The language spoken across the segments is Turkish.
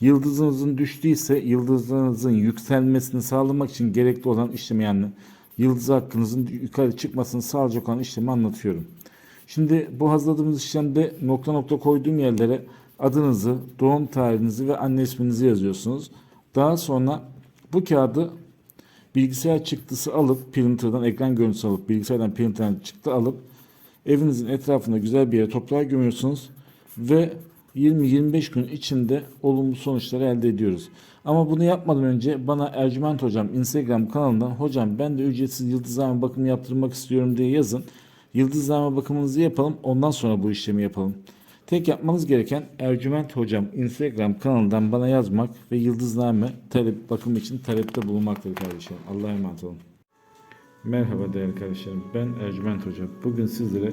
yıldızınızın düştüyse yıldızınızın yükselmesini sağlamak için gerekli olan işlemi yani yıldız hakkınızın yukarı çıkmasını sağlayacak olan işlemi anlatıyorum. Şimdi bu hazırladığımız işlemde nokta nokta koyduğum yerlere adınızı, doğum tarihinizi ve anne isminizi yazıyorsunuz. Daha sonra bu kağıdı bilgisayar çıktısı alıp printer'dan ekran görüntüsü alıp bilgisayardan printer'dan çıktı alıp evinizin etrafında güzel bir yere toprağa gömüyorsunuz ve 20-25 gün içinde olumlu sonuçları elde ediyoruz. Ama bunu yapmadan önce bana Ercüment Hocam Instagram kanalından hocam ben de ücretsiz yıldızlama bakımı yaptırmak istiyorum diye yazın. Yıldızlama bakımınızı yapalım ondan sonra bu işlemi yapalım. Tek yapmanız gereken Ercüment Hocam Instagram kanalından bana yazmak ve yıldızlame talep bakım için talepte bulunmaktır kardeşim. Allah'a emanet olun. Merhaba değerli kardeşlerim. Ben Ercüment Hoca. Bugün sizlere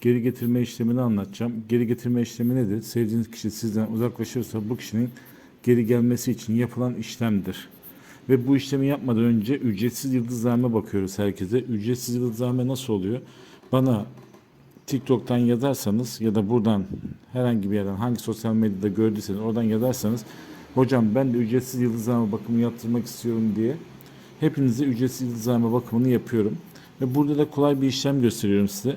geri getirme işlemini anlatacağım. Geri getirme işlemi nedir? Sevdiğiniz kişi sizden uzaklaşırsa bu kişinin geri gelmesi için yapılan işlemdir. Ve bu işlemi yapmadan önce ücretsiz yıldızlarma bakıyoruz herkese. Ücretsiz yıldızlarma nasıl oluyor? Bana TikTok'tan yazarsanız ya da buradan herhangi bir yerden hangi sosyal medyada gördüyseniz oradan yazarsanız hocam ben de ücretsiz yıldızlama bakımı yaptırmak istiyorum diye hepinize ücretsiz yıldızlama bakımını yapıyorum. Ve burada da kolay bir işlem gösteriyorum size.